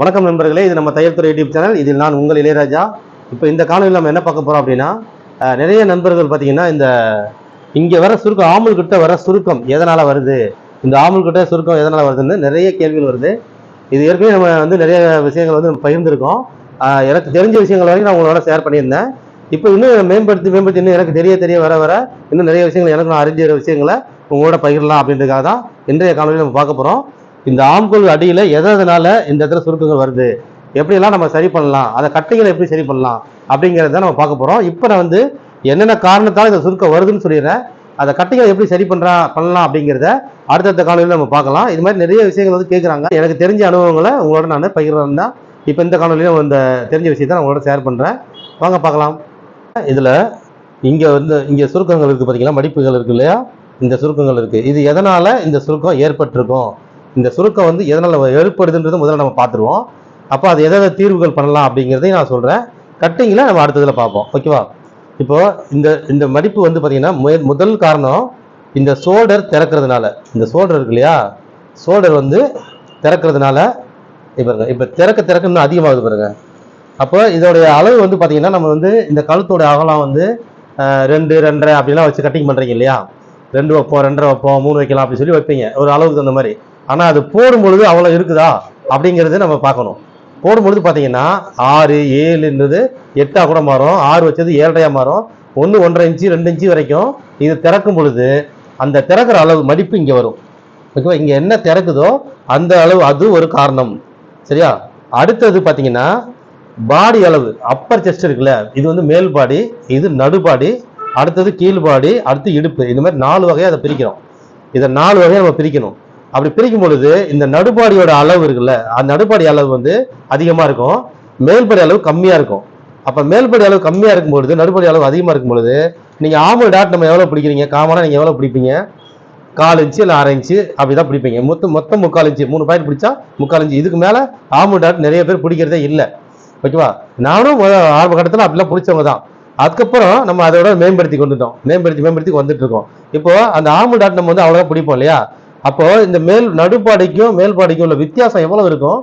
வணக்கம் நண்பர்களே இது நம்ம தையல் துறை யூடியூப் சேனல். இதில் நான் உங்கள் இளையராஜா. இப்போ இந்த காலையில் நம்ம என்ன பார்க்க போகிறோம் அப்படின்னா நிறைய நண்பர்கள் பார்த்தீங்கன்னா இந்த இங்கே வர சுருக்கம் ஆமல் கிட்ட வர சுருக்கம் எதனால் வருது? இந்த ஆமல் கிட்ட சுருக்கம் எதனால் வருதுன்னு நிறைய கேள்விகள் வருது. இது ஏற்கனவே நம்ம வந்து நிறைய விஷயங்கள் வந்து பகிர்ந்துருக்கோம். எனக்கு தெரிஞ்ச விஷயங்கள் வரைக்கும் நான் உங்களோட ஷேர் பண்ணியிருந்தேன். இப்போ இன்னும் மேம்படுத்தி மேம்படுத்தி இன்னும் எனக்கு தெரிய தெரிய வர வர இன்னும் நிறைய விஷயங்கள் எனக்கு நான் அறிஞ்ச விஷயங்களை உங்களோட பகிரலாம் அப்படின்றதுக்காக தான் இன்றைய காலையில் நம்ம பார்க்க போகிறோம் இந்த ஆம்கோல் அடியில் எதனால இந்த இடத்துல சுருக்கங்கள் வருது? எப்படியெல்லாம் நம்ம சரி பண்ணலாம்? அதை கட்டைகளை எப்படி சரி பண்ணலாம்? அப்படிங்கிறத நம்ம பார்க்க போகிறோம் இப்போ நான் வந்து என்னென்ன காரணத்தால் இந்த சுருக்கம் வருதுன்னு சொல்லிடுறேன். அதை கட்டைகளை எப்படி சரி பண்ணுறா பண்ணலாம் அப்படிங்கிறத அடுத்தடுத்த காணொலியில் நம்ம பார்க்கலாம். இது மாதிரி நிறைய விஷயங்கள் வந்து கேட்குறாங்க எனக்கு தெரிஞ்ச அனுபவங்களை உங்களோட நான் பகிர்றேன் தான் இப்போ இந்த காணொலியில் இந்த தெரிஞ்ச விஷயத்தை நான் உங்களோட ஷேர் பண்ணுறேன் வாங்க பார்க்கலாம். இதில் இங்கே வந்து இங்கே சுருக்கங்கள் இருக்குது பார்த்தீங்களா மடிப்புகள் இருக்கு இல்லையா? இந்த சுருக்கங்கள் இருக்குது இது எதனால் இந்த சுருக்கம் ஏற்பட்டிருக்கும்? இந்த சுருக்கம் வந்து எதனால் ஏற்படுதுன்றது முதல்ல நம்ம பார்த்துருவோம். அப்போ அது எதாவது தீர்வுகள் பண்ணலாம் அப்படிங்கிறதையும் நான் சொல்கிறேன் கட்டிங்கில் நம்ம அடுத்ததில் பார்ப்போம். ஓகேவா இப்போ இந்த இந்த மடிப்பு வந்து பார்த்தீங்கன்னா மு- முதல் காரணம் இந்த சோல்டர் திறக்கிறதுனால. இந்த சோல்டர் இருக்கு இல்லையா? சோல்டர் வந்து திறக்கிறதுனால இப்போ இப்போ திறக்க திறக்க இன்னும் அதிகமாகுது பாருங்க. அப்போ இதோடைய அளவு வந்து பார்த்தீங்கன்னா நம்ம வந்து இந்த கழுத்தோட அகலம் வந்து ரெண்டு ரெண்டரை அப்படிலாம் வச்சு கட்டிங் பண்ணுறீங்க இல்லையா? ரெண்டு வைப்போம் ரெண்டரை வைப்போம் மூணு வைக்கலாம் அப்படின்னு சொல்லி வைப்பீங்க. ஒரு அளவுக்கு தகுந்த மாதிரி. ஆனால் அது போடும் பொழுது அவ்வளோ இருக்குதா அப்படிங்கிறது நம்ம பார்க்கணும். போடும் பொழுது பார்த்தீங்கன்னா ஆறு ஏழுன்றது எட்டாக கூட மாறும். ஆறு வச்சது ஏழரையாக மாறும். ஒன்று ஒன்றரை இன்ச்சு ரெண்டு இன்ச்சு வரைக்கும் இது திறக்கும் பொழுது அந்த திறக்கிற அளவு மடிப்பு இங்கே வரும். ஓகேவா? இங்கே என்ன திறக்குதோ அந்த அளவு அது ஒரு காரணம். சரியா? அடுத்தது பார்த்தீங்கன்னா பாடி அளவு அப்பர் செஸ்ட் இருக்குல்ல இது வந்து மேல் பாடி இது நடுபாடி அடுத்தது கீழ் பாடி அடுத்து இடுப்பு. இந்த மாதிரி நாலு வகையாக அதை பிரிக்கிறோம். இதை நாலு வகையாக நம்ம பிரிக்கணும். அப்படி பிரிக்கும் பொழுது இந்த நடுபாடியோட அளவு இருக்குல்ல அந்த நடுபாடி அளவு வந்து அதிகமாக இருக்கும். மேல்படி அளவு கம்மியாக இருக்கும். அப்போ மேல்படி அளவு கம்மியாக இருக்கும் பொழுது நடுபடி அளவு அதிகமாக இருக்கும் பொழுது நீங்கள் ஆமல் டாட் நம்ம எவ்வளோ பிடிக்கிறீங்க? காமனாக நீங்கள் எவ்வளோ பிடிப்பீங்க? கால் இன்ச்சு இல்லை அரை இன்ச்சு அப்படி தான் பிடிப்பீங்க. மொத்தம் மொத்தம் முக்கால் இன்ச்சு மூணு பாயிண்ட் பிடிச்சா முக்கால் இன்ச்சு இதுக்கு மேலே ஆமல் டாட் நிறைய பேர் பிடிக்கிறதே இல்லை. ஓகேவா நானும் ஆரம்ப கட்டத்தில் அப்படிலாம் பிடிச்சவங்க தான். அதுக்கப்புறம் நம்ம அதோட மேம்படுத்தி கொண்டுட்டோம். மேம்படுத்தி மேம்படுத்தி வந்துட்டு இருக்கோம். இப்போ அந்த ஆமல் டாட் நம்ம வந்து அவ்வளோதான் பிடிப்போம் இல்லையா? அப்போ இந்த மேல் நடுப்பாடைக்கும் மேல்பாடைக்கும் உள்ள வித்தியாசம் எவ்வளவு இருக்கும்?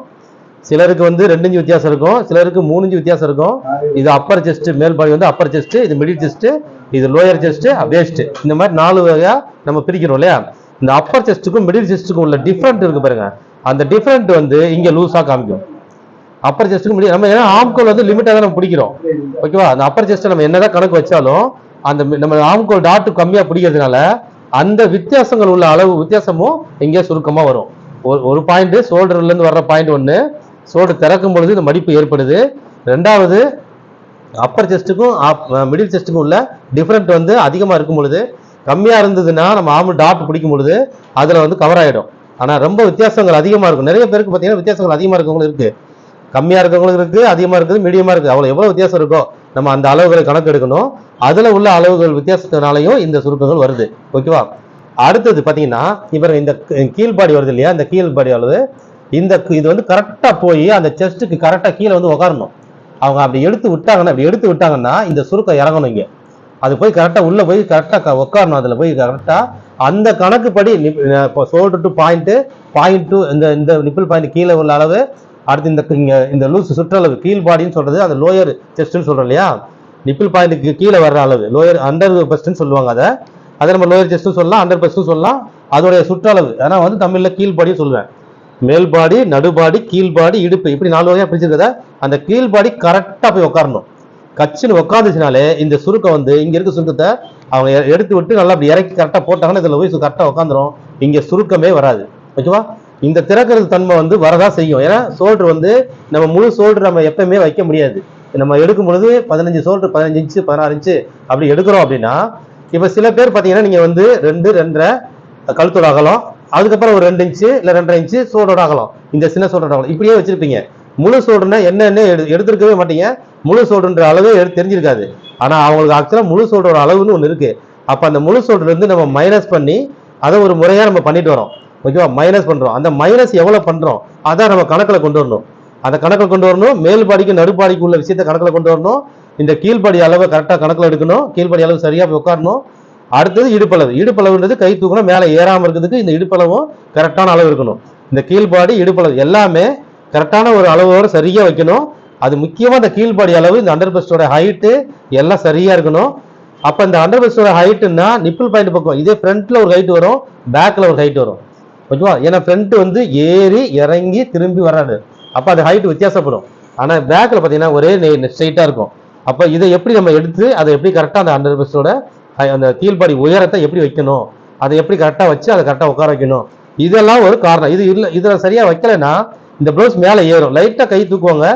சிலருக்கு வந்து ரெண்டு இஞ்சு வித்தியாசம் இருக்கும் சிலருக்கு மூணு இஞ்சு வித்தியாசம் இருக்கும். இது அப்பர் செஸ்ட் மேல்பாடி வந்து அப்பர் செஸ்ட் இது மிடில் செஸ்ட் இது லோயர் செஸ்ட் வேஸ்ட் இந்த மாதிரி நாலு வகையா நம்ம பிரிக்கிறோம் இல்லையா? இந்த அப்பர் செஸ்ட்டுக்கும் மிடில் செஸ்ட்டுக்கும் உள்ள டிஃப்ரெண்ட் இருக்கு பாருங்க. அந்த டிஃப்ரெண்ட் வந்து இங்க லூஸா காமிக்கும். அப்பர் செஸ்ட்டுக்கு மிடில் நம்ம ஏன்னா ஆம்கோல் வந்து லிமிட்டாக தான் நம்ம பிடிக்கிறோம். ஓகேவா அந்த அப்பர் செஸ்ட்டை நம்ம என்னதான் கணக்கு வச்சாலும் அந்த நம்ம ஆம்கோல் டாட்டு கம்மியா பிடிக்கிறதுனால அந்த வித்தியாசங்கள் உள்ள அளவு வித்தியாசமும் இங்கே சுருக்கமாக வரும். ஒரு ஒரு பாயிண்ட் ஷோல்டர்லேருந்து வர்ற பாயிண்ட் ஒன்று ஷோல்டர் திறக்கும் பொழுது இந்த மடிப்பு ஏற்படுது. ரெண்டாவது அப்பர் செஸ்ட்டுக்கும் மிடில் செஸ்ட்டுக்கும் உள்ள டிஃப்ரெண்ட் வந்து அதிகமாக இருக்கும் பொழுது கம்மியாக இருந்ததுன்னா நம்ம ஆம்பு டாட் பிடிக்கும் பொழுது அதில் வந்து கவர் ஆகிடும் ஆனால் ரொம்ப வித்தியாசங்கள் அதிகமாக இருக்கும். நிறைய பேருக்கு பார்த்தீங்கன்னா வித்தியாசங்கள் அதிகமாக இருக்கவங்களும் இருக்குது கம்மியாக இருக்கவங்களுக்கு இருக்குது அதிகமாக இருக்குது மீடியமாக இருக்குது. அவ்வளோ எவ்வளோ வித்தியாசம் இருக்கோ நம்ம அந்த அளவுகளை கணக்கு எடுக்கணும் அதில் உள்ள அளவுகள் வித்தியாசத்தினாலையும் இந்த சுருக்கங்கள் வருது. ஓகேவா? அடுத்தது பார்த்தீங்கன்னா இப்போ இந்த கீழ்பாடி வருது இல்லையா? இந்த கீழ்பாடி அளவு இந்த இது வந்து கரெக்டாக போய் அந்த செஸ்ட்டுக்கு கரெக்டாக கீழே வந்து உட்காரணும் அவங்க அப்படி எடுத்து விட்டாங்கன்னா அப்படி எடுத்து விட்டாங்கன்னா இந்த சுருக்கம் இறங்கணும் இங்கே. அது போய் கரெக்டாக உள்ளே போய் கரெக்டாக உட்காரணும் அதில் போய் கரெக்டாக அந்த கணக்குப்படி நிப்- இப்போ shoulder to point point to இந்த இந்த நிப்பிள் பாயிண்ட் கீழே உள்ள அளவு அடுத்து இந்த இந்த லூஸ் சுற்றளவு கீழ் பாடின்னு சொல்றது அந்த லோயர் செஸ்ட்னு சொல்றோம் இல்லையா? நிப்பிள் பாயிண்ட்டுக்கு கீழே வர்ற அளவு லோயர் அண்டர் பெஸ்ட்னு சொல்லுவாங்க அதை. அதை நம்ம லோயர் செஸ்ட்டும் சொல்லலாம் அண்டர் பெஸ்ட்டும் சொல்லலாம். அதோடைய சுற்றளவு ஏன்னா வந்து தமிழில் கீழ்பாடியும் சொல்லுவேன். மேல்பாடி நடுபாடி கீழ்பாடி இடுப்பு இப்படி நாலு வகையாக பிரிச்சிருக்கத அந்த கீழ்பாடி கரெக்டாக போய் உட்காரணும் கச்சின்னு உட்காந்துச்சுனாலே இந்த சுருக்கம் வந்து இங்கே இருக்க சுருக்கத்தை அவங்க எடுத்து விட்டு நல்லா அப்படி இறக்கி கரெக்டாக போட்டாங்கன்னா இதில் போய் கரெக்டாக உட்காந்துரும் இங்கே சுருக்கமே வராது. ஓகேவா இந்த திறக்கிறது தன்மை வந்து வரதா செய்யும். ஏன்னா சோல்டர் வந்து நம்ம முழு சோல்டர் நம்ம எப்பயுமே வைக்க முடியாது. நம்ம எடுக்கும் பொழுது பதினஞ்சு சோல்டர் பதினஞ்சு இன்ச்சு பதினாறு இன்ச்சு அப்படி எடுக்கிறோம் அப்படின்னா இப்போ சில பேர் பார்த்தீங்கன்னா நீங்கள் வந்து ரெண்டு ரெண்டரை கழுத்தோட அகலம் அதுக்கப்புறம் ஒரு ரெண்டு இன்ச்சு இல்லை ரெண்டரை இன்ச்சு சோல்டோட அகலம் இந்த சின்ன சோல்டோட அகலம் இப்படியே வச்சிருப்பீங்க. முழு சோல்டர்னா என்னென்ன எடு எடுத்திருக்கவே மாட்டீங்க. முழு சோடுன்ற அளவே எடுத்து தெரிஞ்சிருக்காது. ஆனால் அவங்களுக்கு ஆக்சுவலாக முழு சோல்டரோட அளவுன்னு ஒன்று இருக்குது அப்போ அந்த முழு சோடுல நம்ம மைனஸ் பண்ணி அதை ஒரு முறையாக நம்ம பண்ணிட்டு வரோம். ஓகேவா? மைனஸ் பண்ணுறோம் அந்த மைனஸ் எவ்வளோ பண்ணுறோம் அதான் நம்ம கணக்கில் கொண்டு வரணும். அந்த கணக்கில் கொண்டு வரணும். மேல்பாடிக்கு நடுப்பாடிக்கு உள்ள விஷயத்தை கணக்கில் கொண்டு வரணும். இந்த கீழ்படி அளவை கரெக்டாக கணக்கில் எடுக்கணும். கீழ்படி அளவு சரியாக போய் உட்காரணும். அடுத்தது இடுப்பளவு. இடுப்பளவுன்றது கை தூக்கணும் மேலே ஏறாமல் இருக்கிறதுக்கு இந்த இடுப்பளவும் கரெக்டான அளவு இருக்கணும். இந்த கீழ்பாடி இடுப்பளவு எல்லாமே கரெக்டான ஒரு அளவோட சரியாக வைக்கணும். அது முக்கியமாக இந்த கீழ்பாடி அளவு இந்த அண்டர் பெஸ்டோட ஹைட்டு எல்லாம் சரியாக இருக்கணும். அப்போ இந்த அண்டர் பெஸ்டோட ஹைட்டுன்னா நிப்பிள் பாயிண்ட் பக்கம். இதே ஃப்ரண்ட்டில் ஒரு ஹைட் வரும் பேக்கில் ஒரு ஹைட் வரும். ஓகேவா ஏன்னா ஃப்ரண்ட் வந்து ஏறி இறங்கி திரும்பி வராது அப்போ அது ஹைட் வித்தியாசப்படும். ஆனால் பேக்கில் பார்த்தீங்கன்னா ஒரே ஸ்ட்ரைட்டாக இருக்கும். அப்போ இதை எப்படி நம்ம எடுத்து அதை எப்படி கரெக்டாக அந்த அண்டர் பெஸ்டோட அந்த கீழ்பாடி உயரத்தை எப்படி வைக்கணும்? அதை எப்படி கரெக்டாக வச்சு அதை கரெக்டாக உட்கார வைக்கணும்? இதெல்லாம் ஒரு காரணம். இது இல்லை இதில் சரியாக வைக்கலைன்னா இந்த ப்ளவுஸ் மேலே ஏறும். லைட்டாக கை தூக்குவாங்க.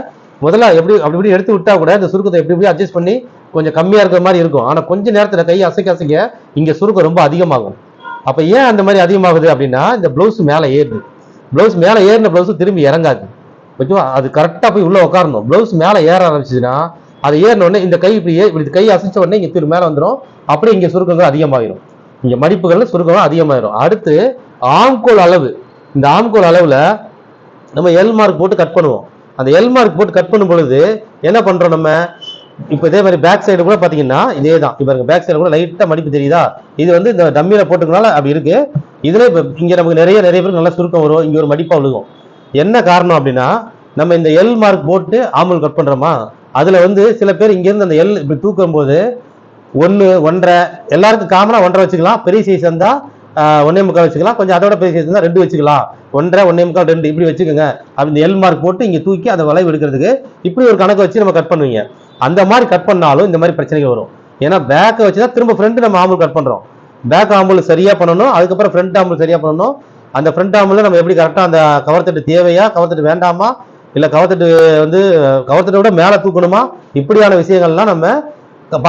முதல்ல எப்படி அப்படி இப்படி எடுத்து விட்டா கூட இந்த சுருக்கத்தை எப்படி எப்படி அட்ஜஸ்ட் பண்ணி கொஞ்சம் கம்மியாக இருக்கிற மாதிரி இருக்கும். ஆனால் கொஞ்சம் நேரத்தில் கை அசைக்க அசைக்க இங்கே சுருக்கம் ரொம்ப அதிகமாகும். அப்போ ஏன் அந்த மாதிரி அதிகமாகுது அப்படின்னா இந்த ப்ளவுஸ் மேலே ஏறுது. ப்ளவுஸ் மேலே ஏறின ப்ளவுஸ் திரும்பி இறங்காது. ஓகேவா அது கரெக்டாக போய் உள்ளே உட்காரணும் ப்ளவுஸ் மேலே ஏற ஆரம்பிச்சுன்னா அது ஏறினோடனே இந்த கை இப்படி ஏ- இப்படி கை அசைச்ச உடனே இங்கே திரு மேலே வந்துடும் அப்படியே இங்கே சுருக்கங்கள் அதிகமாகிடும் இங்கே மடிப்புகளில் சுருக்கம் அதிகமாகிடும் அடுத்து ஆம்கோல் அளவு. இந்த ஆம்கோல் அளவில் நம்ம எல் மார்க் போட்டு கட் பண்ணுவோம். அந்த எல் மார்க் போட்டு கட் பண்ணும் பொழுது என்ன பண்ணுறோம் நம்ம? இப்போ இதே மாதிரி பேக் சைடு கூட பார்த்தீங்கன்னா இதே தான் இப்போ பேக் சைடு கூட லைட்டாக மடிப்பு தெரியுதா? இது வந்து இந்த டம்மியில் போட்டுக்கனால அப்படி இருக்கு. இதில் இப்போ இங்கே நமக்கு நிறைய நிறைய பேருக்கு நல்லா சுருக்கம் வரும். இங்கே ஒரு மடிப்பாக விழுகும். என்ன காரணம் அப்படின்னா நம்ம இந்த எல் மார்க் போட்டு ஆம்பல் கட் பண்ணுறோமா அதில் வந்து சில பேர் இங்கேருந்து அந்த எல் இப்படி தூக்கும் போது ஒன்று ஒன்றரை எல்லாருக்கும் காமனாக ஒன்றரை வச்சுக்கலாம். பெரிய சைஸ் இருந்தால் ஒன்னே முக்கால் வச்சுக்கலாம். கொஞ்சம் அதோட பெரிய சைஸ் இருந்தால் ரெண்டு வச்சுக்கலாம். ஒன்றரை ஒன்னே முக்கால் ரெண்டு இப்படி வச்சுக்கோங்க. அப்படி இந்த எல் மார்க் போட்டு இங்கே தூக்கி அந்த வளைவு எடுக்கிறதுக்கு இப்படி ஒரு கணக்கு வச்சு நம்ம கட் பண்ணுவீங்க. அந்த மாதிரி கட் பண்ணாலும் இந்த மாதிரி பிரச்சனைகள் வரும். ஏன்னா பேக்கை வச்சு தான் திரும்ப ஃப்ரண்ட் நம்ம ஆம்பிள் கட் பண்ணுறோம் பேக் ஆம்பிள் சரியாக பண்ணணும் அதுக்கப்புறம் ஃப்ரண்ட் ஆம்பிள் சரியாக பண்ணணும். அந்த ஃப்ரண்ட் ஆம்பிளில் நம்ம எப்படி கரெக்டாக அந்த கவர்த்தட்டு தேவையா கவர்த்தட்டு வேண்டாமா இல்லை கவர்த்தட்டு வந்து கவர்த்தட்டை விட மேலே தூக்கணுமா? இப்படியான விஷயங்கள்லாம் நம்ம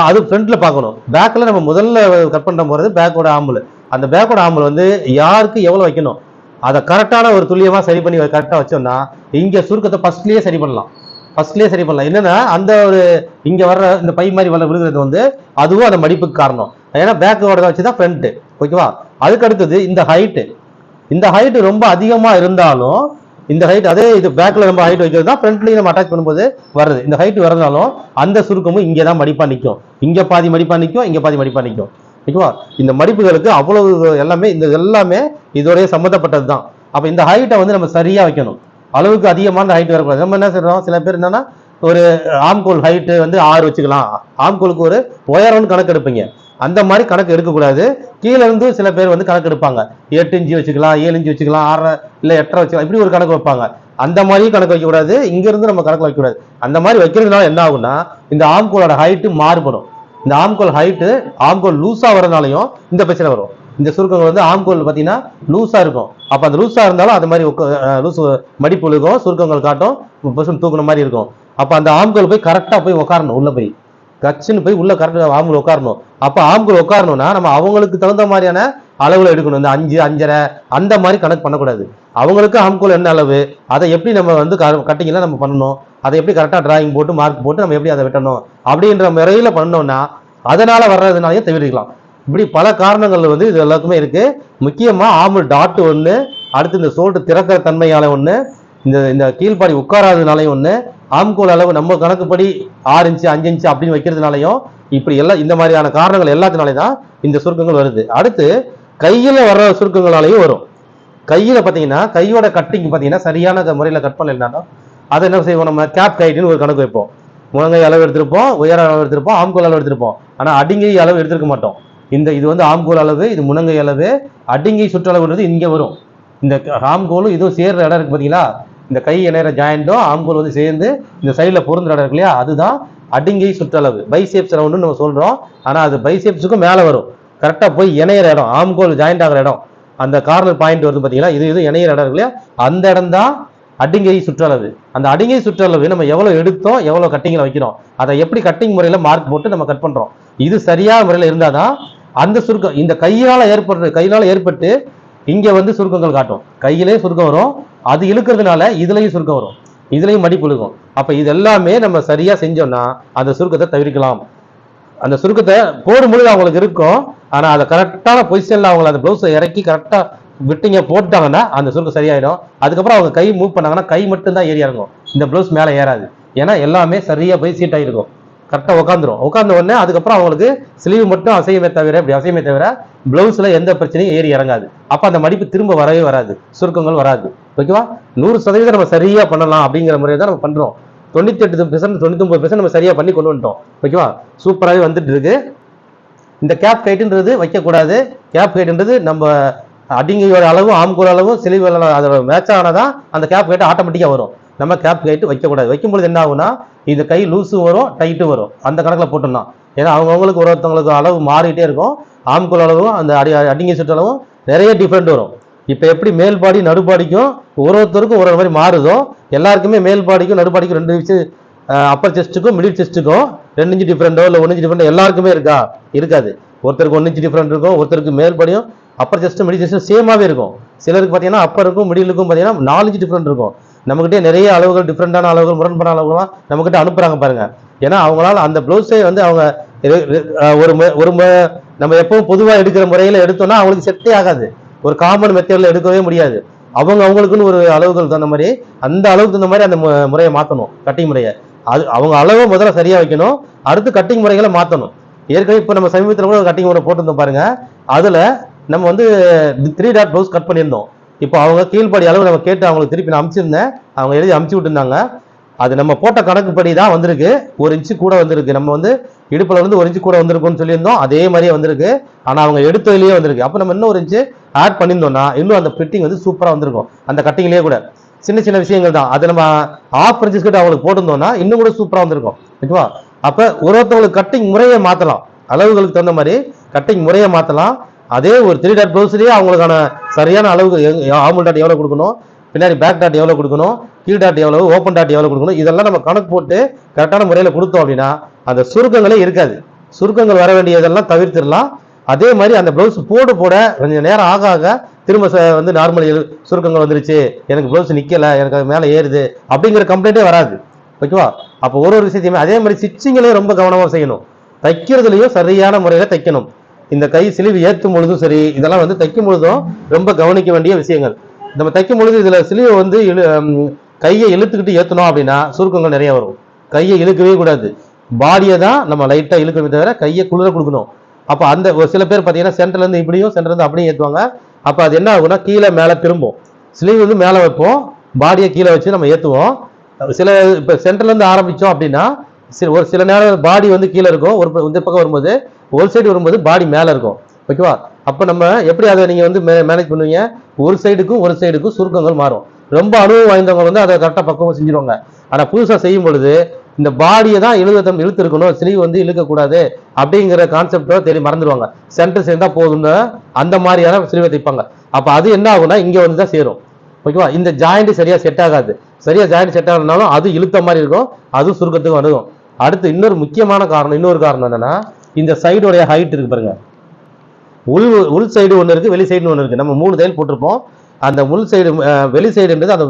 அது ஃப்ரண்ட்டில் பார்க்கணும். பேக்கில் நம்ம முதல்ல கட் பண்ண போகிறது பேக்கோட ஆம்பிள் அந்த பேக்கோட ஆம்பிள் வந்து யாருக்கு எவ்வளோ வைக்கணும்? அதை கரெக்டான ஒரு துல்லியமாக சரி பண்ணி கரெக்டாக வச்சோம்னா இங்கே சுருக்கத்தை ஃபஸ்ட்லேயே சரி பண்ணலாம். ஃபர்ஸ்ட்லேயே சரி பண்ணலாம். என்னன்னா அந்த ஒரு இங்கே வர்ற இந்த பை மாதிரி வர விழுகிறது வந்து அதுவும் அந்த மடிப்புக்கு காரணம். ஏன்னா பேக்கோட வச்சு தான் ஃப்ரண்ட்டு ஓகேவா அதுக்கு அடுத்தது இந்த ஹைட்டு இந்த ஹைட்டு ரொம்ப அதிகமாக இருந்தாலும் இந்த ஹைட் அதே இது பேக்கில் நம்ம ஹைட் வைக்கிறது தான் ஃப்ரண்ட்லேயும் நம்ம அட்டாச் பண்ணும்போது வருது இந்த ஹைட் வரதுனாலும் அந்த சுருக்கமும் இங்கே தான் மடிப்பாக நிற்கும் இங்கே பாதி மடிப்பாக நிற்கும் இங்கே பாதி மடிப்பாக நிற்கும் ஓகேவா இந்த மடிப்புகளுக்கு அவ்வளவு எல்லாமே இந்த எல்லாமே இதோடய சம்மந்தப்பட்டது தான் அப்போ இந்த ஹைட்டை வந்து நம்ம சரியாக வைக்கணும். அளவுக்கு அதிகமான ஹைட் வரக்கூடாது. நம்ம என்ன செய்யறோம் சில பேர் என்னன்னா ஒரு ஆம்கோல் ஹைட்டு வந்து ஆறு வச்சுக்கலாம். ஆம்கோலுக்கு ஒரு உயரம்னு கணக்கு எடுப்பீங்க. அந்த மாதிரி கணக்கு எடுக்கக்கூடாது. கீழே இருந்து சில பேர் வந்து கணக்கு எடுப்பாங்க. எட்டு இஞ்சி வச்சுக்கலாம் ஏழு இஞ்சி வச்சுக்கலாம் ஆறரை இல்லை எட்டரை வச்சுக்கலாம் இப்படி ஒரு கணக்கு வைப்பாங்க. அந்த மாதிரியும் கணக்கு வைக்கக்கூடாது. இங்கேருந்து நம்ம கணக்கு வைக்கக்கூடாது. அந்த மாதிரி வைக்கிறதுனால என்ன ஆகும்னா இந்த ஆம்கோலோட ஹைட்டு மாறுபடும். இந்த ஆம்கோல் ஹைட்டு ஆம்கோல் லூஸாக வரதுனாலையும் இந்த பிரச்சனை வரும். இந்த சுருக்கங்கள் வந்து ஆம்கோல் பார்த்தீங்கன்னா லூஸாக இருக்கும். அப்போ அந்த லூஸாக இருந்தாலும் அது மாதிரி லூஸ் மடிப்பு விழுகும் சுருக்கங்கள் காட்டும் பசும் தூக்குன மாதிரி இருக்கும். அப்போ அந்த ஆம்கோல் போய் கரெக்டாக போய் உட்காரணும் உள்ளே போய். கச்சுன்னு போய் உள்ள கரெக்டாக ஆம்கள் உட்காரணும் அப்போ ஆம்புல் உட்காரணும்னா நம்ம அவங்களுக்கு தகுந்த மாதிரியான அளவில் எடுக்கணும். இந்த அஞ்சு அஞ்சரை அந்த மாதிரி கணக்கு பண்ணக்கூடாது. அவங்களுக்கு ஆம்கோல் என்ன அளவு அதை எப்படி நம்ம வந்து கட்டிங்கெல்லாம் நம்ம பண்ணணும் அதை எப்படி கரெக்டாக டிராயிங் போட்டு மார்க் போட்டு நம்ம எப்படி அதை வெட்டணும் அப்படின்ற முறையில் பண்ணோம்னா அதனால் வர்றதுனாலையும் தவிர்க்கலாம் இப்படி பல காரணங்கள் வந்து இது எல்லாத்துக்குமே இருக்கு. முக்கியமா ஆம்பு டாட் ஒன்று அடுத்து இந்த சோல்ட்டு திறக்கிற தன்மையால ஒன்று இந்த இந்த கீழ்ப்பாடி உட்காராததுனாலையும் ஒன்று ஆம்கோல் அளவு நம்ம கணக்குப்படி ஆறு இன்ச்சு அஞ்சு இன்ச்சு அப்படின்னு வைக்கிறதுனாலையும் இப்படி எல்லாம் இந்த மாதிரியான காரணங்கள் எல்லாத்தினாலே தான் இந்த சுருக்கங்கள் வருது. அடுத்து கையில் வர்ற சுருக்கங்களாலேயும் வரும். கையில் பார்த்தீங்கன்னா கையோட கட்டிங் பார்த்தீங்கன்னா சரியான முறையில் கட் பண்ணலைன்னா அதை என்ன செய்வோம்? நம்ம கேப் கைட்டுன்னு ஒரு கணக்கு வைப்போம். முழங்கை அளவு எடுத்திருப்போம் உயர அளவு எடுத்திருப்போம் ஆம்கோல் அளவு எடுத்திருப்போம். ஆனால் அடிங்கை அளவு எடுத்திருக்க மாட்டோம். இந்த இது வந்து ஆம்கோல் அளவு இது முனங்கை அளவு அடிங்கை சுற்றளவுன்றது இங்கே வரும். இந்த ஆம்கோலும் இதுவும் சேர்ற இடம் இருக்குது பார்த்தீங்களா இந்த கை இணையிற ஜாயிண்ட்டும் ஆம்கோல் வந்து சேர்ந்து இந்த சைடில் பொருந்துற இடம் இருக்கு இல்லையா? அதுதான் அடிங்கை சுற்றளவு. பைசேப்ஸ் ரவுண்டுன்னு நம்ம சொல்கிறோம் ஆனால் அது பைசேப்ஸுக்கும் மேலே வரும். கரெக்டாக போய் இணையிற இடம் ஆம்கோல் ஜாயிண்ட் ஆகிற இடம். அந்த கார்னர் பாயிண்ட் வருது பாத்தீங்களா? இது இது இணையிற இடம் இருக்கு இல்லையா? அந்த இடம் தான் அடிங்கை சுற்றளவு. அந்த அடிங்கை சுற்றளவு நம்ம எவ்வளோ எடுத்தோம் எவ்வளோ கட்டிங்கில் வைக்கிறோம். அதை எப்படி கட்டிங் முறையில் மார்க் போட்டு நம்ம கட் பண்ணுறோம் இது சரியான முறையில் இருந்தால் தான் அந்த சுருக்கம் இந்த கையால் ஏற்படுற கையினால் ஏற்பட்டு இங்கே வந்து சுருக்கங்கள் காட்டும். கையிலே சுருக்கம் வரும் அது இழுக்கிறதுனால இதுலேயும் சுருக்கம் வரும். இதுலேயும் மடிப்பு இழுக்கும். அப்போ இது எல்லாமே நம்ம சரியாக செஞ்சோம்னா அந்த சுருக்கத்தை தவிர்க்கலாம். அந்த சுருக்கத்தை போடும்பொழுது அவங்களுக்கு இருக்கும் ஆனால் அதை கரெக்டான பொசிஷனில் அவங்க அந்த ப்ளவுஸை இறக்கி கரெக்டாக விட்டிங்க போட்டாங்கன்னா அந்த சுருக்கம் சரியாயிடும். அதுக்கப்புறம் அவங்க கை மூவ் பண்ணாங்கன்னா கை மட்டும்தான் ஏறி இறங்கும். இந்த ப்ளவுஸ் மேலே ஏறாது. ஏன்னா எல்லாமே சரியாக போய் சீட்டாயிருக்கும் கரெக்டாக உட்காந்துரும் உட்காந்த உடனே அதுக்கப்புறம் அவங்களுக்கு ஸ்லீவ் மட்டும் அசையுமே தவிர இப்படி அசையுமே தவிர ப்ளவுஸில் எந்த பிரச்சனையும் ஏறி இறங்காது. அப்போ அந்த மடிப்பு திரும்ப வரவே வராது. சுருக்கங்கள் வராது. ஓகேவா நூறு சதவீதம் நம்ம சரியாக பண்ணலாம் அப்படிங்கிற முறையை தான் நம்ம பண்ணுறோம் தொண்ணூத்தி எட்டு பெர்சன்ட் தொண்ணூத்தொம்பது பெர்சன்ட் நம்ம சரியாக பண்ணி கொண்டு வந்துட்டோம். ஓகேவா சூப்பராகவே வந்துட்டு இருக்கு. இந்த கேப் கைட்டுன்றது வைக்கக்கூடாது. கேப் கைட்டுன்றது நம்ம அடிங்கையோட அளவும் ஆம்கூட அளவும் சிலிவு அளவு அதோட மேட்ச் ஆனதான் அந்த கேப் கைட்டு ஆட்டோமேட்டிக்காக வரும். நம்ம கேப் கைட்டு வைக்கக்கூடாது. வைக்கும்பொழுது என்ன ஆகுனா இந்த கை லூஸும் வரும் டைட்டும் வரும். அந்த கணக்கில் போட்டுடலாம் ஏன்னா அவங்கவுங்களுக்கு ஒரு ஒருத்தவங்களுக்கு அளவு மாறிட்டே இருக்கும். ஆம்குள் அளவும் அந்த அடி அடிங்க சுற்று அளவும் நிறைய டிஃப்ரெண்ட் வரும். இப்போ எப்படி மேல்பாடி நடுப்பாடிக்கும் நடுபாடிக்கும் ஒரு ஒருத்தருக்கும் ஒரு ஒரு மாதிரி மாறுதோ எல்லாருக்குமே மேல்பாடிக்கும் நடுப்பாடிக்கும் நடுபாடிக்கும் ரெண்டு விஷயம் அப்பர் செஸ்ட்டுக்கும் மிடில் செஸ்ட்டுக்கும் ரெண்டு இன்ச்சு டிஃப்ரெண்டோ இல்லை ஒன்று இன்ச்சு டிஃப்ரெண்டோ எல்லாருக்குமே இருக்கா? இருக்காது. ஒருத்தருக்கு ஒன்று இன்ச்சு டிஃப்ரெண்ட் இருக்கும் ஒருத்தருக்கு மேல்பாடியும் அப்பர் செஸ்ட்டும் மிடில் செஸ்ட்டும் சேமாகவே இருக்கும். சிலருக்கு பார்த்தீங்கன்னா அப்பருக்கும் மிடிலுக்கும் பார்த்தீங்கன்னா நாலு இன்ச்சு டிஃப்ரெண்ட் இருக்கும். நம்மக்கிட்டே நிறைய அளவுகள் டிஃப்ரெண்ட்டான அளவுகள் முரண்பான அளவுகள்லாம் நம்மகிட்ட அனுப்புகிறாங்க பாருங்கள் ஏன்னா அவங்களால அந்த ப்ளவுஸே வந்து அவங்க ஒரு ஒரு மு- நம்ம எப்பவும் பொதுவாக எடுக்கிற முறையில் எடுத்தோம்னா அவங்களுக்கு செட்டே ஆகாது. ஒரு காமன் மெத்தடில் எடுக்கவே முடியாது. அவங்க அவங்களுக்குன்னு ஒரு அளவுகள் தகுந்த மாதிரி அந்த அளவுக்கு தகுந்த மாதிரி அந்த மு- முறையை மாற்றணும் கட்டிங் முறையை. அது அவங்க அளவை முதல்ல சரியாக வைக்கணும் அடுத்து கட்டிங் முறைகளை மாற்றணும் ஏற்கனவே இப்போ நம்ம சமீபத்தில் கூட கட்டிங் முறை போட்டிருந்தோம் பாருங்கள் அதில் நம்ம வந்து த்ரீ டாட் ப்ளவுஸ் கட் பண்ணியிருந்தோம். இப்போ அவங்க கீழ்ப்படி அளவு நம்ம கேட்டு அவங்களுக்கு திருப்பி நான் அமுச்சிருந்தேன். அவங்க எழுதி அமுச்சு விட்டுருந்தாங்க. அது நம்ம போட்ட கணக்குப்படி தான் வந்திருக்கு. ஒரு இன்ச்சு கூட வந்திருக்கு. நம்ம வந்து இடுப்புல வந்து ஒரு இன்ச்சு கூட வந்திருக்கும்னு சொல்லியிருந்தோம். அதே மாதிரியே வந்திருக்கு. ஆனால் அவங்க எடுத்ததுலேயே வந்திருக்கு. அப்போ நம்ம இன்னும் ஒரு இன்ச்சு ஆட் பண்ணியிருந்தோம்னா இன்னும் அந்த ஃபிட்டிங் வந்து சூப்பராக வந்திருக்கும். அந்த கட்டிங்லேயே கூட. சின்ன சின்ன விஷயங்கள் தான். அது நம்ம ஆஃப் இன்ச்சஸ் கிட்ட அவங்களுக்கு போட்டிருந்தோம்னா இன்னும் கூட சூப்பராக வந்திருக்கும். ஓகேவா? அப்போ ஒரு ஒருத்தவங்களுக்கு கட்டிங் முறையை மாற்றலாம் அளவுகளுக்கு தகுந்த மாதிரி கட்டிங் முறையை மாற்றலாம் அதே ஒரு த்ரீ டாட் ப்ளவுஸ்லேயே அவங்களுக்கான சரியான அளவுக்கு ஆமுல் டாட் எவ்வளோ கொடுக்கணும்? பின்னாடி பேக் டாட் எவ்வளோ கொடுக்கணும்? கீழ் டாட் எவ்வளோ ஓப்பன் டாட் எவ்வளோ கொடுக்கணும்? இதெல்லாம் நம்ம கணக்கு போட்டு கரெக்டான முறையில் கொடுத்தோம் அப்படின்னா அந்த சுருக்கங்களே இருக்காது. சுருக்கங்கள் வர வேண்டியதெல்லாம் தவிர்த்திடலாம். அதே மாதிரி அந்த ப்ளவுஸ் போட போட கொஞ்சம் நேரம் ஆக ஆக திரும்ப ச- வந்து நார்மல் சுருக்கங்கள் வந்துருச்சு. எனக்கு ப்ளவுஸ் நிற்கலை எனக்கு அது மேலே ஏறுது அப்படிங்கிற கம்ப்ளைண்ட்டே வராது. ஓகேவா? அப்போ ஒரு ஒரு விஷயத்தையுமே அதே மாதிரி ஸ்டிச்சிங்களையும் ரொம்ப கவனமாக செய்யணும். தைக்கிறதுலையும் சரியான முறையில் தைக்கணும். இந்த கை சிலிவு ஏற்றும் பொழுதும் சரி இதெல்லாம் வந்து தைக்கும் பொழுதும் ரொம்ப கவனிக்க வேண்டிய விஷயங்கள். நம்ம தைக்கும் பொழுது இதில் சிலிவை வந்து இழு கையை இழுத்துக்கிட்டு ஏற்றணும் அப்படின்னா சுருக்கங்கள் நிறைய வரும். கையை இழுக்கவே கூடாது. பாடியை தான் நம்ம லைட்டாக இழுக்கவே தவிர கையை குளிர கொடுக்கணும். அப்போ அந்த ஒரு சில பேர் பார்த்தீங்கன்னா சென்டர்லேருந்து இப்படியும் சென்டர்லேருந்து அப்படியும் ஏற்றுவாங்க அப்போ அது என்ன ஆகும்னா கீழே மேலே திரும்பும். ஸ்லீவ் வந்து மேலே வைப்போம். பாடியை கீழே வச்சு நம்ம ஏற்றுவோம் சில இப்போ சென்டர்லேருந்து ஆரம்பித்தோம் அப்படின்னா சில ஒரு சில நேரம் பாடி வந்து கீழே இருக்கும். ஒரு இந்த பக்கம் வரும்போது ஒரு சைடு வரும்போது பாடி மேலே இருக்கும். ஓகேவா அப்போ நம்ம எப்படி அதை நீங்கள் வந்து மே மேனேஜ் பண்ணுவீங்க? ஒரு சைடுக்கும் ஒரு சைடுக்கும் சுருக்கங்கள் மாறும். ரொம்ப அனுபவம் வாய்ந்தவங்க வந்து அதை கரெக்டாக பக்குவம் செஞ்சிருவாங்க. ஆனால் புதுசாக செய்யும் பொழுது இந்த பாடியை தான் இழுத்தம் இழுத்து இருக்கணும் ஸ்லீவ் வந்து இழுக்கக்கூடாது அப்படிங்கிற கான்செப்டோ தெரிய மறந்துடுவாங்க. சென்டர் சேர்ந்தால் போதும்னு அந்த மாதிரியான ஸ்லீவை தைப்பாங்க. அப்போ அது என்ன ஆகும்னா இங்கே வந்து தான் சேரும். ஓகேவா இந்த ஜாயிண்ட் சரியாக செட் ஆகாது. சரியாக ஜாயிண்ட் செட் ஆகணும்னாலும் அது இழுத்த மாதிரி இருக்கும். அதுவும் சுருக்கத்துக்கு அணுகும். அடுத்து இன்னொரு முக்கியமான காரணம் இன்னொரு காரணம் என்னென்னா இந்த சைடோடைய ஹைட் இருக்கு பாருங்க. உள் உள் சைடு ஒன்று இருக்கு வெளி சைடு ஒன்று இருக்கு. நம்ம மூணு தையல் போட்டிருப்போம். அந்த உள் சைடு வெளி சைடுன்றது அந்த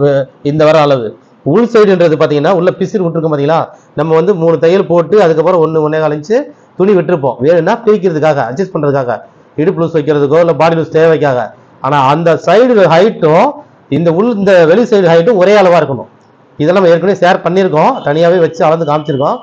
இந்த வர அளவு. உள் சைடுன்றது பார்த்தீங்கன்னா உள்ள பிசிறு விட்டுருக்கோம் பார்த்தீங்களா நம்ம வந்து மூணு தையல் போட்டு அதுக்கப்புறம் ஒன்று ஒன்றே காலிச்சு துணி விட்டுருப்போம். வேணும்னா பிரிக்கிறதுக்காக அட்ஜஸ்ட் பண்ணுறதுக்காக இடுப்பு லூஸ் வைக்கிறதுக்கோ இல்லை பாடி லூஸ் தேவைக்காக. ஆனால் அந்த சைடு ஹைட்டும் இந்த உள் இந்த வெளி சைடு ஹைட்டும் ஒரே அளவாக இருக்கணும். இதெல்லாம் நம்ம ஏற்கனவே ஷேர் பண்ணியிருக்கோம். தனியாகவே வச்சு அளந்து காமிச்சிருக்கோம்.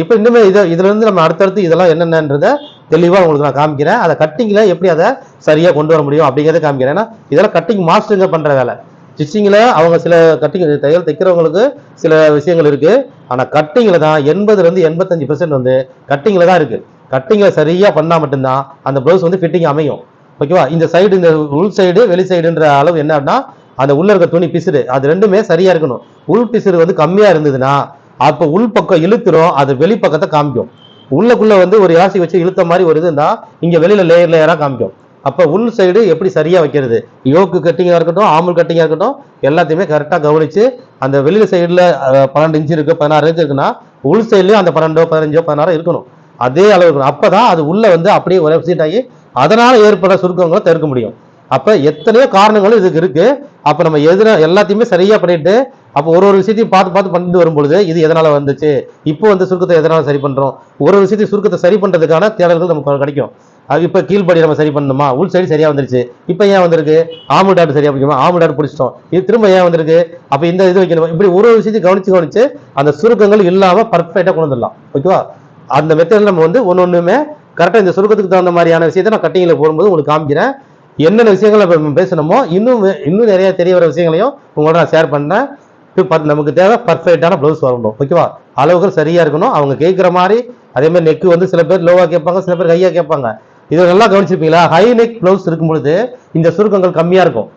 இப்போ இன்னுமே இதை இதுலேருந்து நம்ம அடுத்தடுத்து இதெல்லாம் என்னென்னன்றத தெளிவாக உங்களுக்கு நான் காமிக்கிறேன். அதை கட்டிங்கில் எப்படி அதை சரியாக கொண்டு வர முடியும் அப்படிங்கிறத காமிக்கிறேன். ஏன்னா இதெல்லாம் கட்டிங் மாஸ்டருங்க பண்ணுற வேலை. ஸ்டிச்சிங்கில் அவங்க சில கட்டிங் தையல் தைக்கிறவங்களுக்கு சில விஷயங்கள் இருக்குது ஆனால் கட்டிங்கில் தான் எண்பதுலேருந்து எண்பத்தஞ்சு பெர்சன்ட் வந்து கட்டிங்கில் தான் இருக்குது கட்டிங்கில் சரியாக பண்ணால் மட்டும்தான் அந்த ப்ளவுஸ் வந்து ஃபிட்டிங் அமையும். ஓகேவா இந்த சைடு இந்த உள் சைடு வெளி சைடுன்ற அளவு என்னன்னா அந்த உள்ள இருக்க துணி பிசுறு. அது ரெண்டுமே சரியாக இருக்கணும். உள் பிசுறு வந்து கம்மியாக இருந்ததுன்னா அப்போ உள் பக்கம் இழுத்துரும் அது வெளிப்பக்கத்தை காமிக்கும். உள்ளக்குள்ள வந்து ஒரு யாசி வச்சு இழுத்த மாதிரி ஒரு இதுன்னா இங்க வெளியில லேயர் லேயரா காமிக்கும். அப்ப உள் சைடு எப்படி சரியா வைக்கிறது? யோக்கு கட்டிங்கா இருக்கட்டும் ஆமுல் கட்டிங்கா இருக்கட்டும் எல்லாத்தையுமே கரெக்டா கவனிச்சு அந்த வெளியில சைடுல பன்னெண்டு இன்ச்சு இருக்கு பதினாறு இன்ச்சு இருக்குன்னா உள் சைட்லயும் அந்த பன்னெண்டோ பதினஞ்சோ பதினாறோ இருக்கணும். அதே அளவு இருக்கணும் அப்பதான் அது உள்ள வந்து அப்படியே ஒரே சீட் ஆகி அதனால ஏற்பட சுருக்கங்களை தவிர்க்க முடியும். அப்ப எத்தனையோ காரணங்களும் இதுக்கு இருக்கு. அப்ப நம்ம எதிர எல்லாத்தையுமே சரியா பண்ணிட்டு அப்போ ஒரு ஒரு விஷயத்தையும் பார்த்து பார்த்து பண்ணிட்டு வரும்பொழுது இது எதனால வந்துச்சு? இப்போ வந்து சுருக்கத்தை எதனால சரி பண்றோம்? ஒரு ஒரு விஷயத்தையும் சுருக்கத்தை சரி பண்றதுக்கான தேடல்கள் நமக்கு கிடைக்கும். அது இப்போ கீழ்படி நம்ம சரி பண்ணணுமா? உள் சைடு சரியா வந்துருச்சு. இப்போ ஏன் வந்திருக்கு? ஆமு டாட் சரியா பிடிக்குமா? ஆமு டாட் பிடிச்சிட்டோம். இது திரும்ப ஏன் வந்திருக்கு? அப்போ இந்த இது வைக்கணும்? இப்படி ஒரு ஒரு விஷயத்தையும் கவனிச்சு கவனிச்சு அந்த சுருக்கங்கள் இல்லாம பர்ஃபெக்டா கொண்டு வந்துடலாம் ஓகேவா? அந்த மெத்தடில் நம்ம வந்து ஒன்று ஒன்றுமே கரெக்டாக இந்த சுருக்கத்துக்கு தகுந்த மாதிரியான விஷயத்தை நான் கட்டிங்கில் போடும்போது உங்களுக்கு காமிக்கிறேன். என்னென்ன விஷயங்களை பேசணுமோ இன்னும் இன்னும் நிறைய தெரிய வர விஷயங்களையும் உங்களோட நான் ஷேர் பண்ணேன் நமக்கு தேவை பர்ஃபெக்டான ப்ளவுஸ் வரணும். ஓகேவா அளவுகள் சரியாக இருக்கணும். அவங்க கேட்குற மாதிரி அதே மாதிரி நெக்கு வந்து சில பேர் லோவாக கேட்பாங்க சில பேர் ஹையாக கேட்பாங்க. இதை நல்லா கவனிச்சிருப்பீங்களா? ஹை நெக் ப்ளவுஸ் இருக்கும் பொழுது இந்த சுருக்கங்கள் கம்மியாக இருக்கும்.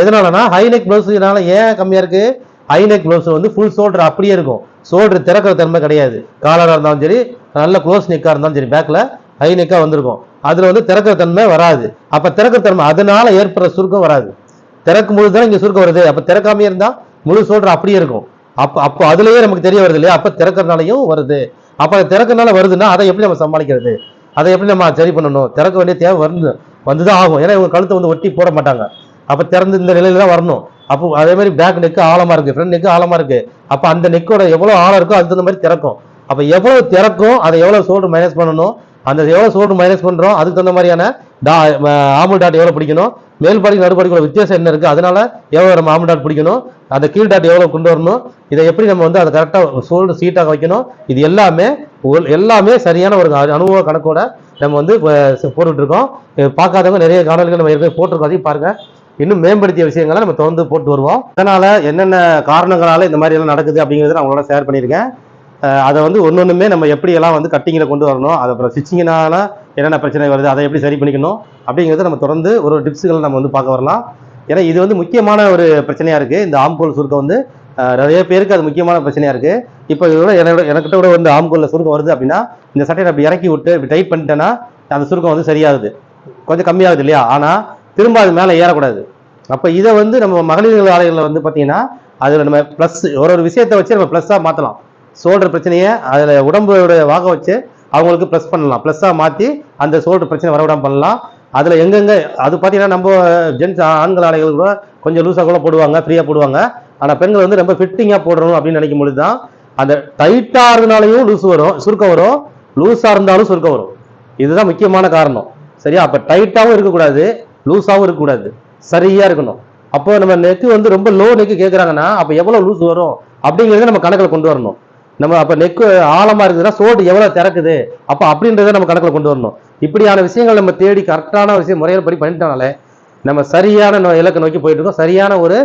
எதனாலனா ஹை நெக் ப்ளவுஸ்னால ஏன் கம்மியாக இருக்குது ஹை நெக் ப்ளவுஸ் வந்து ஃபுல் ஷோல்டர் அப்படியே இருக்கும். ஷோல்டர் திறக்கிற தன்மை கிடையாது. காலராக இருந்தாலும் சரி நல்ல க்ளோஸ் நெக்காக இருந்தாலும் சரி பேக்கில் ஹை நெக்காக வந்திருக்கும். அதில் வந்து திறக்கிற தன்மை வராது. அப்போ திறக்கிற தன்மை அதனால ஏற்படுற சுருக்கம் வராது. திறக்கும் பொழுது தான் இங்கே சுருக்கம் வருது. அப்போ திறக்காமே இருந்தால் முழு சோல்டர் அப்படியே இருக்கும். அப்போ அப்போ அதுலயே நமக்கு தெரிய வருது இல்லையா? அப்போ திறக்கறனாலையும் வருது. அப்போ அது திறக்கறனால வருதுன்னா அதை எப்படி நம்ம சமாளிக்கிறது? அதை எப்படி நம்ம சரி பண்ணணும்? திறக்க வேண்டிய தேவை வந்து வந்துதான் ஆகும். ஏன்னா இவங்க கழுத்தை வந்து ஒட்டி போட மாட்டாங்க. அப்போ திறந்து இந்த நிலையில தான் வரணும். அப்போ அதே மாதிரி பேக் நெக்கு ஆழமா இருக்கு ஃப்ரண்ட் நெக்கு ஆழமா இருக்கு. அப்போ அந்த நெக்கோட எவ்வளோ ஆழம் இருக்கோ அதுக்கு தகுந்த மாதிரி திறக்கும். அப்போ எவ்வளோ திறக்கும் அதை எவ்வளோ சோல்டு மைனஸ் பண்ணணும் அந்த எவ்வளோ சோல்டு மைனஸ் பண்ணுறோம் அதுக்கு தகுந்த மாதிரியான டா ஆமுல் டாட் எவ்வளோ பிடிக்கணும்? மேல் பாடி நடுப்படிக்குள்ள வித்தியாசம் என்ன இருக்குது அதனால எவ்வளோ நம்ம ஆமல் டாட் பிடிக்கணும்? அந்த கீழ் டாட் எவ்வளோ கொண்டு வரணும்? இதை எப்படி நம்ம வந்து அதை கரெக்டாக சோல்டு சீட்டாக வைக்கணும்? இது எல்லாமே எல்லாமே சரியான ஒரு அனுபவ கணக்கோட நம்ம வந்து போட்டுட்ருக்கோம் இருக்கோம். பார்க்காதவங்க நிறைய காணொலிகள் நம்ம ஏற்கனவே போட்டிருக்கோம். அதையும் பாருங்கள் இன்னும் மேம்படுத்திய விஷயங்களை நம்ம தொடர்ந்து போட்டு வருவோம். அதனால் என்னென்ன காரணங்களால் இந்த மாதிரி எல்லாம் நடக்குது அப்படிங்கிறத நான் உங்களோட ஷேர் பண்ணியிருக்கேன். அதை வந்து ஒன்று ஒன்றுமே நம்ம எப்படியெல்லாம் வந்து கட்டிங்கில் கொண்டு வரணும் அது அப்புறம் ஸ்டிச்சிங்கினால என்னென்ன பிரச்சனை வருது அதை எப்படி சரி பண்ணிக்கணும் அப்படிங்கிறத நம்ம தொடர்ந்து ஒரு டிப்ஸுகளை நம்ம வந்து பார்க்க வரலாம். ஏன்னா இது வந்து முக்கியமான ஒரு பிரச்சனையாக இருக்குது இந்த ஆம்கோல் சுருக்கம் வந்து நிறைய பேருக்கு அது முக்கியமான பிரச்சனையாக இருக்குது இப்போ இதோட என்னோட எனக்கிட்ட கூட வந்து ஆம்கோலில் சுருக்கம் வருது அப்படின்னா இந்த சட்டையை அப்படி இறக்கி விட்டு இப்படி டைட் பண்ணிட்டேன்னா அந்த சுருக்கம் வந்து சரியாகுது. கொஞ்சம் கம்மியாகுது இல்லையா? ஆனால் திரும்ப அது மேலே ஏறக்கூடாது. அப்போ இதை வந்து நம்ம மகளிர் ஆலைகளில் வந்து பார்த்தீங்கன்னா அதில் நம்ம ப்ளஸ் ஒரு ஒரு விஷயத்தை வச்சு நம்ம ப்ளஸ்ஸாக மாற்றலாம் ஷோல்டர் பிரச்சனையை அதில் உடம்போட வாக வச்சு அவங்களுக்கு ப்ளஸ் பண்ணலாம். ப்ளஸ்ஸாக மாற்றி அந்த ஷோல்டர் பிரச்சனை வரவிடாம பண்ணலாம். அதில் எங்கெங்கே அது பார்த்தீங்கன்னா நம்ம ஜென்ஸ் ஆண்கள் ஆடைகள் கூட கொஞ்சம் லூஸாக கூட போடுவாங்க ஃப்ரீயாக போடுவாங்க. ஆனால் பெண்கள் வந்து ரொம்ப ஃபிட்டிங்காக போடணும் அப்படின்னு நினைக்கும் பொழுது தான் அந்த டைட்டாக இருந்தனாலையும் லூஸ் வரும் சுருக்கம் வரும். லூஸாக இருந்தாலும் சுருக்கம் வரும். இதுதான் முக்கியமான காரணம். சரியா? அப்போ டைட்டாகவும் இருக்கக்கூடாது லூஸாகவும் இருக்கக்கூடாது. சரியாக இருக்கணும். அப்போ நம்ம நெக்கு வந்து ரொம்ப லோ நெக்கு கேட்குறாங்கன்னா அப்போ எவ்வளோ லூஸ் வரும் அப்படிங்கிறத நம்ம கணக்கில் கொண்டு வரணும். நம்ம அப்போ நெக்கு ஆழமாக இருக்குதுன்னா சோடு எவ்வளோ திறக்குது? அப்போ அப்படின்றத நம்ம கணக்கில் கொண்டு வரணும். இப்படியான விஷயங்கள் நம்ம தேடி கரெக்டான விஷயம் முறையில் படி பண்ணிட்டனாலே நம்ம சரியான இலக்கை நோக்கி போயிட்டு இருக்கோம். சரியான ஒரு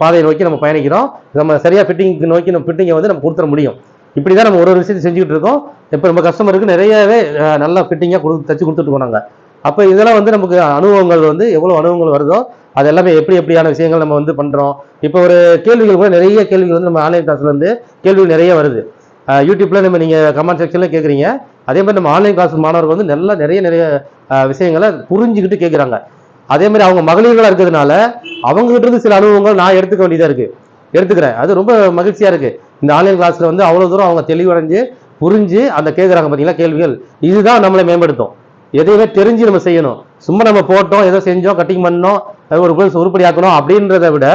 பாதையை நோக்கி நம்ம பயணிக்கிறோம். நம்ம சரியாக ஃபிட்டிங்க்கு நோக்கி நம்ம ஃபிட்டிங்கை வந்து நம்ம கொடுத்துட முடியும். இப்படி தான் நம்ம ஒரு ஒரு விஷயத்தை செஞ்சுக்கிட்டு இருக்கோம். இப்போ நம்ம கஸ்டமருக்கு நிறையவே நல்லா ஃபிட்டிங்காக கொடு தச்சு கொடுத்துட்டு இருக்கோம் நாங்கள் அப்போ இதெல்லாம் வந்து நமக்கு அனுபவங்கள் வந்து எவ்வளோ அனுபவங்கள் வருதோ அது எல்லாமே எப்படி எப்படியான விஷயங்கள் நம்ம வந்து பண்ணுறோம் இப்போ ஒரு கேள்விகள் கூட நிறைய கேள்விகள் வந்து நம்ம ஆன்லைன் கிளாஸ்லேருந்து கேள்விகள் நிறைய வருது. யூடியூப்பில் யூடியூப்ல நம்ம நீங்கள் கமெண்ட் செக்ஷனில் கேட்குறீங்க அதே மாதிரி நம்ம ஆன்லைன் கிளாஸ் மாணவர்கள் வந்து நல்லா நிறைய நிறைய விஷயங்களை புரிஞ்சுக்கிட்டு கேட்குறாங்க அதே மாதிரி அவங்க மகளிர்களாக இருக்கிறதுனால அவங்ககிட்ட இருந்து சில அனுபவங்கள் நான் எடுத்துக்க வேண்டியதாக இருக்குது எடுத்துக்கிறேன். அது ரொம்ப மகிழ்ச்சியாக இருக்குது இந்த ஆன்லைன் கிளாஸில் வந்து அவ்வளோ தூரம் அவங்க தெளிவடைஞ்சு புரிஞ்சு அந்த கேட்குறாங்க பார்த்தீங்களா கேள்விகள்? இதுதான் நம்மளை மேம்படுத்தும். எதையுமே தெரிஞ்சு நம்ம செய்யணும். சும்மா நம்ம போட்டோம் ஏதோ செஞ்சோம் கட்டிங் பண்ணோம் அது ஒரு கோயில் உருப்படியாக்கணும் அப்படின்றத விட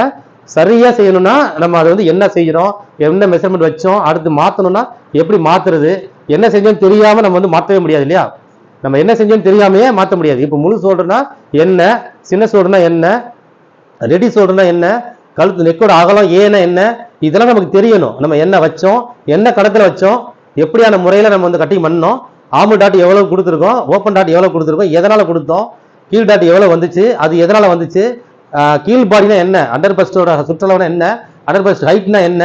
சரியாக செய்யணும்னா நம்ம அதை வந்து என்ன செய்கிறோம் என்ன மெஷர்மெண்ட் வச்சோம் அடுத்து மாற்றணும்னா எப்படி மாற்றுறது என்ன செஞ்சோம்னு தெரியாமல் நம்ம வந்து மாற்றவே முடியாது இல்லையா? நம்ம என்ன செஞ்சோம்னு தெரியாமையே மாற்ற முடியாது. இப்போ முழு சோல்டர்னா என்ன சின்ன சோல்டர்னா என்ன ரெடி சோல்டர்னா என்ன கழுத்து நெக்கோட அகலம் ஏன்னா என்ன இதெல்லாம் நமக்கு தெரியணும். நம்ம என்ன வச்சோம் என்ன கடத்தில் வச்சோம் எப்படியான முறையில் நம்ம வந்து கட்டிங் பண்ணோம் ஆமு டாட் எவ்வளோ கொடுத்துருக்கோம் ஓப்பன் டாட் எவ்வளோ கொடுத்துருக்கோம் எதனால் கொடுத்தோம் கீழ் டாட் எவ்வளோ வந்துச்சு? அது எதனால் வந்துச்சு? கீழ் பாடினா என்ன? அண்டர் பஸ்டோட சுற்றளவுனா என்ன? அண்டர் பஸ்ட் ஹைட்னா என்ன?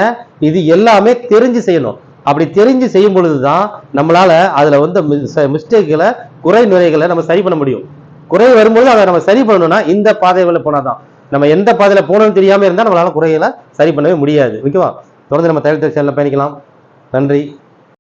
இது எல்லாமே தெரிஞ்சு செய்யணும். அப்படி தெரிஞ்சு செய்யும் பொழுது தான் நம்மளால் அதில் வந்து மிஸ்டேக்குகளை குறை நுரைகளை நம்ம சரி பண்ண முடியும். குறை வரும்போது அதை நம்ம சரி பண்ணணும்னா இந்த பாதைகளில் போனால் தான் நம்ம எந்த பாதையில் போகணும்னு தெரியாமல் இருந்தால் நம்மளால் குறைகளை சரி பண்ணவே முடியாது. ஓகேவா? தொடர்ந்து நம்ம தயாரித்த சேனலில் பயணிக்கலாம். நன்றி.